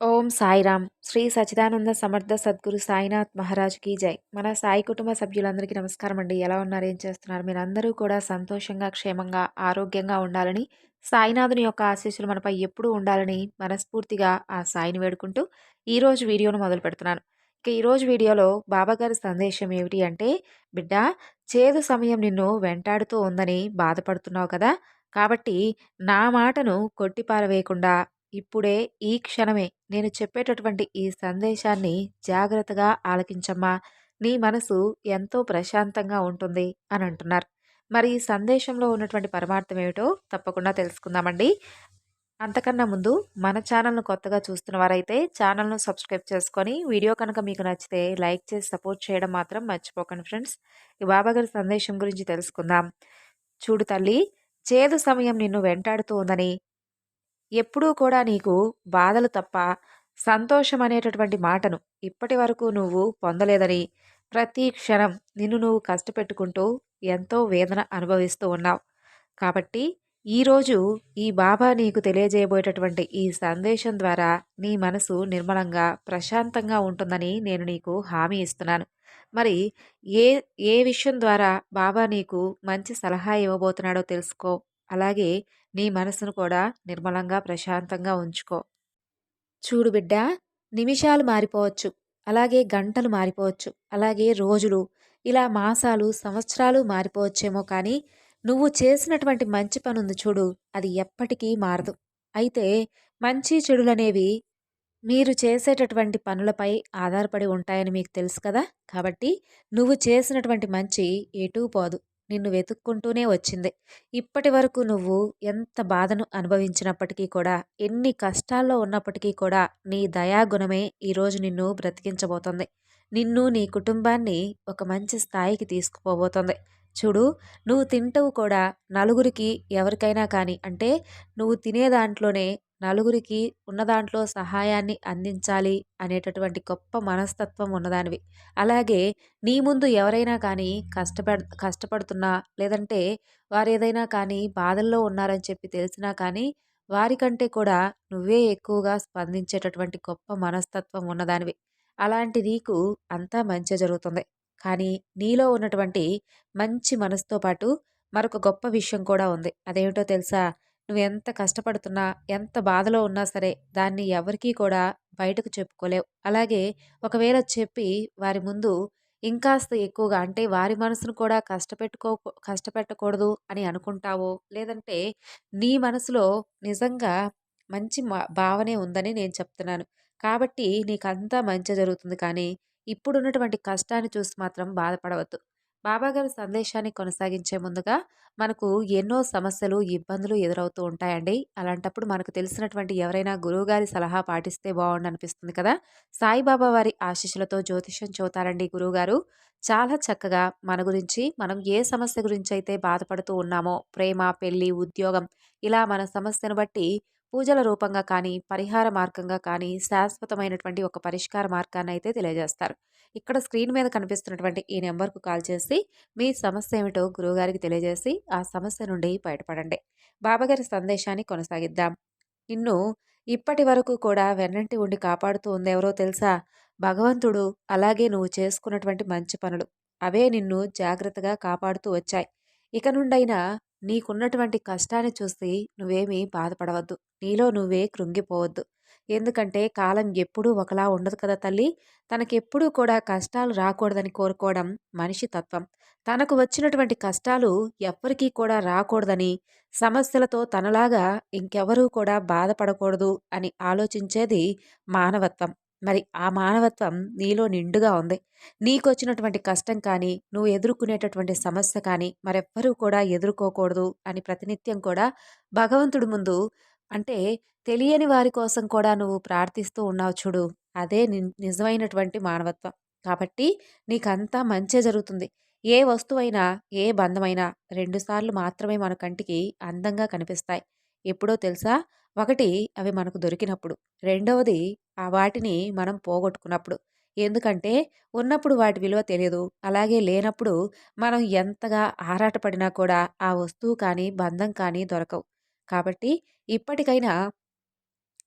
ఓం సాయిరామ్. శ్రీ సచిదానంద సమర్థ సద్గురు సాయినాథ్ మహారాజ్ కీ జై. మన సాయి కుటుంబ సభ్యులందరికీ నమస్కారం అండి. ఎలా ఉన్నారు? ఏం చేస్తున్నారు? మీరందరూ కూడా సంతోషంగా క్షేమంగా ఆరోగ్యంగా ఉండాలని సాయినాథుని యొక్క ఆశీస్సులు మనపై ఎప్పుడూ ఉండాలని మనస్ఫూర్తిగా ఆ సాయిని వేడుకుంటూ ఈరోజు వీడియోను మొదలు పెడుతున్నాను. ఇక ఈరోజు వీడియోలో బాబాగారి సందేశం ఏమిటి అంటే బిడ్డ చేదు సమయం నిన్ను వెంటాడుతూ ఉందని బాధపడుతున్నావు కదా? కాబట్టి నా మాటను కొట్టిపారవేయకుండా ఇప్పుడే ఈ క్షణమే నేను చెప్పేటటువంటి ఈ సందేశాన్ని జాగ్రత్తగా ఆలకించమ్మా. నీ మనసు ఎంతో ప్రశాంతంగా ఉంటుంది అని అంటున్నారు. మరి ఈ సందేశంలో ఉన్నటువంటి పరమార్థం ఏమిటో తప్పకుండా తెలుసుకుందామండి. అంతకన్నా ముందు మన ఛానల్ను కొత్తగా చూస్తున్న వారైతే ఛానల్ను సబ్స్క్రైబ్ చేసుకొని వీడియో కనుక మీకు నచ్చితే లైక్ చేసి సపోర్ట్ చేయడం మాత్రం మర్చిపోకండి ఫ్రెండ్స్. ఈ బాబాగారి సందేశం గురించి తెలుసుకుందాం. చూడు తల్లి చేదు సమయం నిన్ను వెంటాడుతూ ఉందని ఎప్పుడూ కూడా నీకు బాధలు తప్ప సంతోషం అనేటటువంటి మాటను ఇప్పటి వరకు నువ్వు పొందలేదని ప్రతి క్షణం నిన్ను నువ్వు కష్టపెట్టుకుంటూ ఎంతో వేదన అనుభవిస్తూ ఉన్నావు. కాబట్టి ఈరోజు ఈ బాబా నీకు తెలియజేయబోయేటటువంటి ఈ సందేశం ద్వారా నీ మనసు నిర్మలంగా ప్రశాంతంగా ఉంటుందని నేను నీకు హామీ ఇస్తున్నాను. మరి ఏ ఏ విషయం ద్వారా బాబా నీకు మంచి సలహా ఇవ్వబోతున్నాడో తెలుసుకో. అలాగే నీ మనసును కూడా నిర్మలంగా ప్రశాంతంగా ఉంచుకో. చూడు బిడ్డ నిమిషాలు మారిపోవచ్చు. అలాగే గంటలు మారిపోవచ్చు. అలాగే రోజులు ఇలా మాసాలు సంవత్సరాలు మారిపోవచ్చేమో కానీ నువ్వు చేసినటువంటి మంచి పనుంది ఉంది చూడు అది ఎప్పటికీ మారదు. అయితే మంచి చెడులనేవి మీరు చేసేటటువంటి పనులపై ఆధారపడి ఉంటాయని మీకు తెలుసు కదా? కాబట్టి నువ్వు చేసినటువంటి మంచి ఎటూ పోదు. నిన్ను వెతుక్కుంటూనే వచ్చింది. ఇప్పటి వరకు నువ్వు ఎంత బాధను అనుభవించినప్పటికీ కూడా ఎన్ని కష్టాల్లో ఉన్నప్పటికీ కూడా నీ దయాగుణమే ఈరోజు నిన్ను బ్రతికించబోతోంది. నిన్ను నీ కుటుంబాన్ని ఒక మంచి స్థాయికి తీసుకుపోబోతోంది. చూడు నువ్వు తింటవు కూడా నలుగురికి ఎవరికైనా కానీ అంటే నువ్వు తినే దాంట్లోనే నలుగురికి ఉన్న దాంట్లో సహాయాన్ని అందించాలి అనేటటువంటి గొప్ప మనస్తత్వం ఉన్నదానివి. అలాగే నీ ముందు ఎవరైనా కానీ కష్టపడ కష్టపడుతున్నా లేదంటే వారు ఏదైనా కానీ బాధల్లో ఉన్నారని చెప్పి తెలిసినా కానీ వారికంటే కూడా నువ్వే ఎక్కువగా స్పందించేటటువంటి గొప్ప మనస్తత్వం ఉన్నదానివి. అలాంటి నీకు అంతా మంచి జరుగుతుంది. కానీ నీలో ఉన్నటువంటి మంచి మనసుతో పాటు మరొక గొప్ప విషయం కూడా ఉంది. అదేమిటో తెలుసా? నువ్వు ఎంత కష్టపడుతున్నా ఎంత బాధలో ఉన్నా సరే దాన్ని ఎవరికీ కూడా బయటకు చెప్పుకోలేవు. అలాగే ఒకవేళ చెప్పి వారి ముందు ఇంకాస్త ఎక్కువగా అంటే వారి మనసును కూడా కష్టపెట్టుకో కష్టపెట్టకూడదు అని అనుకుంటావో లేదంటే నీ మనసులో నిజంగా మంచి భావనే ఉందని నేను చెప్తున్నాను. కాబట్టి నీకంతా మంచి జరుగుతుంది కానీ ఇప్పుడున్నటువంటి కష్టాన్ని చూసి మాత్రం బాధపడవద్దు. బాబాగారి సందేశాన్ని కొనసాగించే ముందుగా మనకు ఎన్నో సమస్యలు ఇబ్బందులు ఎదురవుతూ ఉంటాయండి. అలాంటప్పుడు మనకు తెలిసినటువంటి ఎవరైనా గురువుగారి సలహా పాటిస్తే బాగుండు అనిపిస్తుంది కదా! సాయిబాబా వారి ఆశీస్సులతో జ్యోతిష్యం చూతారండి గురువుగారు. చాలా చక్కగా మన గురించి మనం ఏ సమస్య గురించి అయితే బాధపడుతూ ఉన్నామో ప్రేమ పెళ్ళి ఉద్యోగం ఇలా మన సమస్యను బట్టి పూజల రూపంగా కానీ పరిహార మార్గంగా కానీ శాశ్వతమైనటువంటి ఒక పరిష్కార మార్గాన్ని అయితే తెలియజేస్తారు. ఇక్కడ స్క్రీన్ మీద కనిపిస్తున్నటువంటి ఈ నెంబర్కు కాల్ చేసి మీ సమస్య ఏమిటో గురువుగారికి తెలియజేసి ఆ సమస్య నుండి బయటపడండి. బాబాగారి సందేశాన్ని కొనసాగిద్దాం. నిన్ను ఇప్పటి వరకు కూడా వెన్నంటి ఉండి కాపాడుతూ ఉందెవరో తెలుసా? భగవంతుడు అలాగే నువ్వు చేసుకున్నటువంటి మంచి పనులు. అవే నిన్ను జాగ్రత్తగా కాపాడుతూ వచ్చాయి. ఇక నుండైనా నీకున్నటువంటి కష్టాన్ని చూసి నువ్వేమీ బాధపడవద్దు. నీలో నువ్వే కృంగిపోవద్దు. ఎందుకంటే కాలం ఎప్పుడూ ఒకలా ఉండదు కదా తల్లి. తనకెప్పుడూ కూడా కష్టాలు రాకూడదని కోరుకోవడం మనిషి తత్వం. తనకు వచ్చినటువంటి కష్టాలు ఎవ్వరికీ కూడా రాకూడదని సమస్యలతో తనలాగా ఇంకెవరూ కూడా బాధపడకూడదు అని ఆలోచించేది మానవత్వం. మరి ఆ మానవత్వం నీలో నిండుగా ఉంది. నీకొచ్చినటువంటి కష్టం కానీ నువ్వు ఎదుర్కొనేటటువంటి సమస్య కానీ మరెవ్వరూ కూడా ఎదుర్కోకూడదు అని ప్రతినిత్యం కూడా భగవంతుడి ముందు అంటే తెలియని వారి కోసం కూడా నువ్వు ప్రార్థిస్తూ ఉన్నావు చూడు. అదే నిజమైనటువంటి మానవత్వం. కాబట్టి నీకంతా మంచే జరుగుతుంది. ఏ వస్తువైనా ఏ బంధమైనా రెండుసార్లు మాత్రమే మన కంటికి అందంగా కనిపిస్తాయి. ఎప్పుడో తెలుసా? ఒకటి అవి మనకు దొరికినప్పుడు. రెండవది ఆ వాటిని మనం పోగొట్టుకున్నప్పుడు. ఎందుకంటే ఉన్నప్పుడు వాటి విలువ తెలియదు అలాగే లేనప్పుడు మనం ఎంతగా ఆరాటపడినా కూడా ఆ వస్తువు కానీ బంధం కానీ దొరకవు. కాబట్టి ఇప్పటికైనా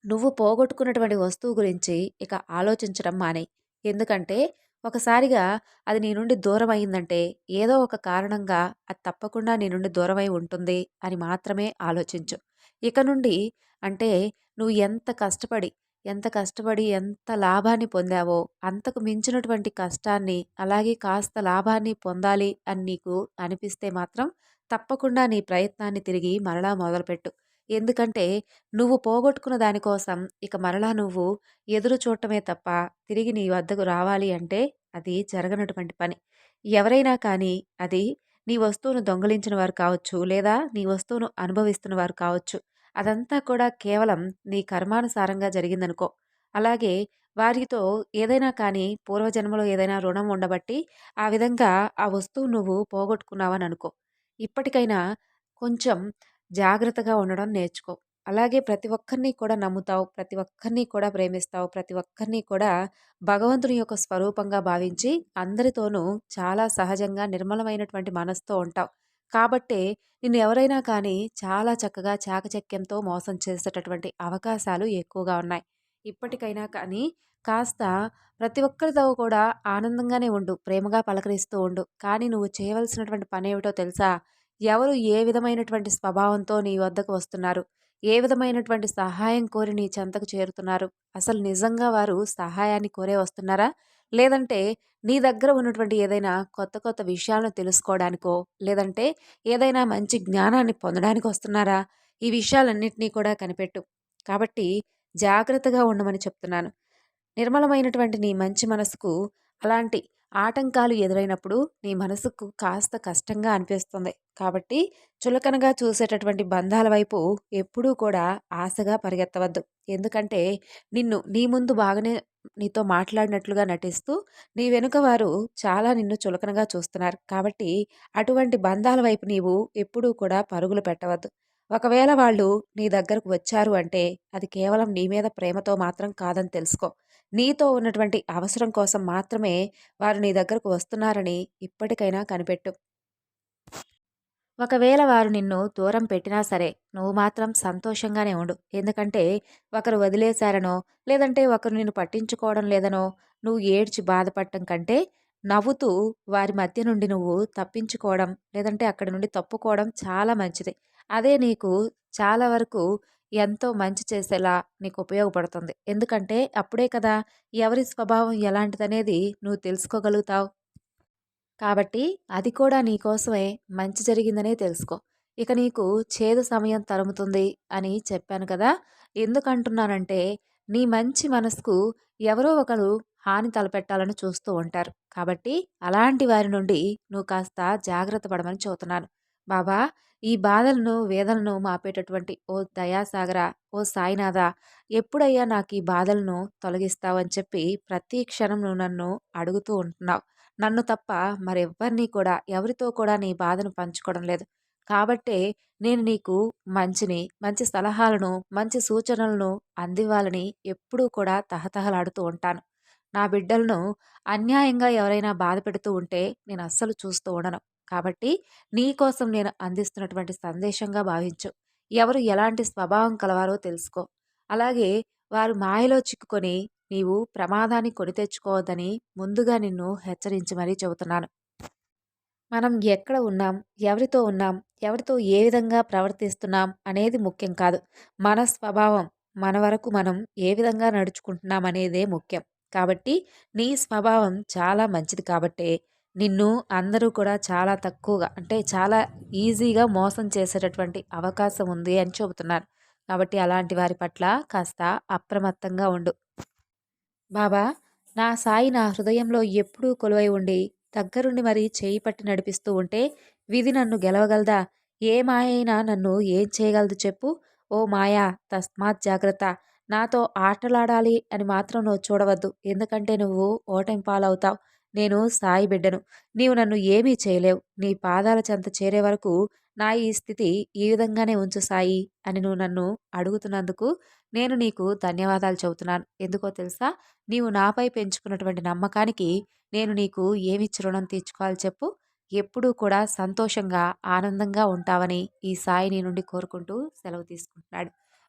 నువ్వు పోగొట్టుకున్నటువంటి వస్తువు గురించి ఇక ఆలోచించడం మానే ఎందుకంటే, ఒకసారిగా అది నీ నుండి దూరం అయిందంటే ఏదో ఒక కారణంగా అది తప్పకుండా నీ నుండి దూరమై ఉంటుంది అని మాత్రమే ఆలోచించు. ఇక నుండి అంటే నువ్వు ఎంత కష్టపడి, ఎంత కష్టపడి ఎంత లాభాన్ని పొందావో, అంతకు మించినటువంటి కష్టాన్ని, అలాగే కాస్త లాభాన్ని పొందాలి అని నీకు అనిపిస్తే మాత్రం తప్పకుండా నీ ప్రయత్నాన్ని తిరిగి మరలా మొదలుపెట్టు. ఎందుకంటే నువ్వు పోగొట్టుకున్న దానికోసం ఇక మరలా నువ్వు ఎదురు చూడటమే తప్ప తిరిగి నీ వద్దకు రావాలి అంటే అది జరగనటువంటి పని. ఎవరైనా కానీ అది నీ వస్తువును దొంగిలించిన వారు కావచ్చు, లేదా నీ వస్తువును అనుభవిస్తున్న వారు కావచ్చు. అదంతా కూడా కేవలం నీ కర్మానుసారంగా జరిగిందనుకో. అలాగే వారితో ఏదైనా కానీ పూర్వజన్మలో ఏదైనా రుణం ఉండబట్టి ఆ విధంగా ఆ వస్తువు నువ్వు పోగొట్టుకున్నావని అనుకో. ఇప్పటికైనా కొంచెం జాగ్రత్తగా ఉండడం నేర్చుకో. అలాగే ప్రతి ఒక్కరిని కూడా నమ్ముతావు. ప్రతి ఒక్కరిని కూడా ప్రేమిస్తావు. ప్రతి ఒక్కరిని కూడా భగవంతుని యొక్క స్వరూపంగా భావించి అందరితోనూ చాలా సహజంగా నిర్మలమైనటువంటి మనసుతో ఉంటావు. కాబట్టే నిన్ను ఎవరైనా కానీ చాలా చక్కగా చాకచక్యంతో మోసం చేసేటటువంటి అవకాశాలు ఎక్కువగా ఉన్నాయి. ఇప్పటికైనా కానీ కాస్త ప్రతి ఒక్కరితో కూడా ఆనందంగానే ఉండు. ప్రేమగా పలకరిస్తూ ఉండు. కానీ నువ్వు చేయవలసినటువంటి పని ఏమిటో తెలుసా? ఎవరు ఏ విధమైనటువంటి స్వభావంతో నీ వద్దకు వస్తున్నారు? ఏ విధమైనటువంటి సహాయం కోరి నీ చెంతకు చేరుతున్నారు? అసలు నిజంగా వారు సహాయాన్ని కోరే వస్తున్నారా? లేదంటే నీ దగ్గర ఉన్నటువంటి ఏదైనా కొత్త కొత్త విషయాలను తెలుసుకోవడానికో, లేదంటే ఏదైనా మంచి జ్ఞానాన్ని పొందడానికి వస్తున్నారా? ఈ విషయాలన్నింటినీ కూడా కనిపెట్టు. కాబట్టి జాగ్రత్తగా ఉండమని చెప్తున్నాను. నిర్మలమైనటువంటి నీ మంచి మనసుకు అలాంటి ఆటంకాలు ఎదురైనప్పుడు నీ మనసుకు కాస్త కష్టంగా అనిపిస్తుంది. కాబట్టి చులకనగా చూసేటటువంటి బంధాల వైపు ఎప్పుడూ కూడా ఆశగా పరిగెత్తవద్దు. ఎందుకంటే నిన్ను నీ ముందు బాగానే నీతో మాట్లాడినట్లుగా నటిస్తూ నీ వెనుక వారు చాలా నిన్ను చులకనగా చూస్తున్నారు. కాబట్టి అటువంటి బంధాల వైపు నీవు ఎప్పుడూ కూడా పరుగులు పెట్టవద్దు. ఒకవేళ వాళ్ళు నీ దగ్గరకు వచ్చారు అంటే అది కేవలం నీ మీద ప్రేమతో మాత్రం కాదని తెలుసుకో. నీతో ఉన్నటువంటి అవసరం కోసం మాత్రమే వారు నీ దగ్గరకు వస్తున్నారని ఇప్పటికైనా కనిపెట్టు. ఒకవేళ వారు నిన్ను దూరం పెట్టినా సరే నువ్వు మాత్రం సంతోషంగానే ఉండు. ఎందుకంటే ఒకరు వదిలేశారనో, లేదంటే ఒకరు నిన్ను పట్టించుకోవడం లేదనో నువ్వు ఏడ్చి బాధపడటం కంటే నవ్వుతూ వారి మధ్య నుండి నువ్వు తప్పించుకోవడం, లేదంటే అక్కడి నుండి తప్పుకోవడం చాలా మంచిది. అదే నీకు చాలా వరకు ఎంతో మంచి చేసేలా నీకు ఉపయోగపడుతుంది. ఎందుకంటే అప్పుడే కదా ఎవరి స్వభావం ఎలాంటిదనేది నువ్వు తెలుసుకోగలుగుతావు. కాబట్టి అది కూడా నీకోసమే మంచి జరిగిందనే తెలుసుకో. ఇక నీకు చేదు సమయం తరుముతుంది అని చెప్పాను కదా! ఎందుకంటున్నానంటే నీ మంచి మనసుకు ఎవరో ఒకరు హాని తలపెట్టాలని చూస్తూ ఉంటారు. కాబట్టి అలాంటి వారి నుండి నువ్వు కాస్త జాగ్రత్త పడమని చెబుతున్నాను. బాబా ఈ బాధలను, వేదనను మాపేటటువంటి ఓ దయాసాగరా, ఓ సాయినాథ ఎప్పుడయ్యా నాకు ఈ బాధలను తొలగిస్తావని చెప్పి ప్రతి క్షణం నువ్వు నన్ను అడుగుతూ ఉంటున్నావు. నన్ను తప్ప మరెవ్వరినీ కూడా ఎవరితో కూడా నీ బాధను పంచుకోవడం లేదు. కాబట్టే నేను నీకు మంచిని, మంచి సలహాలను, మంచి సూచనలను అందివ్వాలని ఎప్పుడూ కూడా తహతహలాడుతూ ఉంటాను. నా బిడ్డలను అన్యాయంగా ఎవరైనా బాధ పెడుతూ ఉంటే నేను అస్సలు చూస్తూ ఉండను. కాబట్టి నీ కోసం నేను అందిస్తున్నటువంటి సందేశంగా భావించు. ఎవరు ఎలాంటి స్వభావం కలవారో తెలుసుకో. అలాగే వారు మాయలో చిక్కుకొని నీవు ప్రమాదాన్ని కొని తెచ్చుకోవద్దని ముందుగా నిన్ను హెచ్చరించి మరీ చెబుతున్నాను. మనం ఎక్కడ ఉన్నాం? ఎవరితో ఉన్నాం? ఎవరితో ఏ విధంగా ప్రవర్తిస్తున్నాం అనేది ముఖ్యం కాదు. మన స్వభావం మన వరకు మనం ఏ విధంగా నడుచుకుంటున్నాం అనేదే ముఖ్యం. కాబట్టి నీ స్వభావం చాలా మంచిది కాబట్టే నిన్ను అందరూ కూడా చాలా తక్కువగా అంటే చాలా ఈజీగా మోసం చేసేటటువంటి అవకాశం ఉంది అని చెబుతున్నాను. కాబట్టి అలాంటి వారి పట్ల కాస్త అప్రమత్తంగా ఉండు. బాబా నా సాయి నా హృదయంలో ఎప్పుడూ కొలువై ఉండి దగ్గరుండి మరి చేయి పట్టి నడిపిస్తూ ఉంటే విధి నన్ను గెలవగలదా? ఏ మాయైనా నన్ను ఏం చేయగలదు చెప్పు? ఓ మాయా తస్మాత్ జాగ్రత్త. నాతో ఆటలాడాలి అని మాత్రం నువ్వు చూడవద్దు. ఎందుకంటే నువ్వు ఓటమి పాలవుతావు నేను సాయి బిడ్డను. నీవు నన్ను ఏమీ చేయలేవు. నీ పాదాల చెంత చేరే వరకు నా ఈ స్థితి ఈ విధంగానే ఉంచు సాయి అని నువ్వు నన్ను అడుగుతున్నందుకు నేను నీకు ధన్యవాదాలు చెబుతున్నాను. ఎందుకో తెలుసా? నీవు నాపై పెంచుకున్నటువంటి నమ్మకానికి నేను నీకు ఏమిచ్చి రుణం తీర్చుకోవాలి చెప్పు. ఎప్పుడూ కూడా సంతోషంగా ఆనందంగా ఉంటావని ఈ సాయి నీ నుండి కోరుకుంటూ సెలవు తీసుకుంటున్నాడు.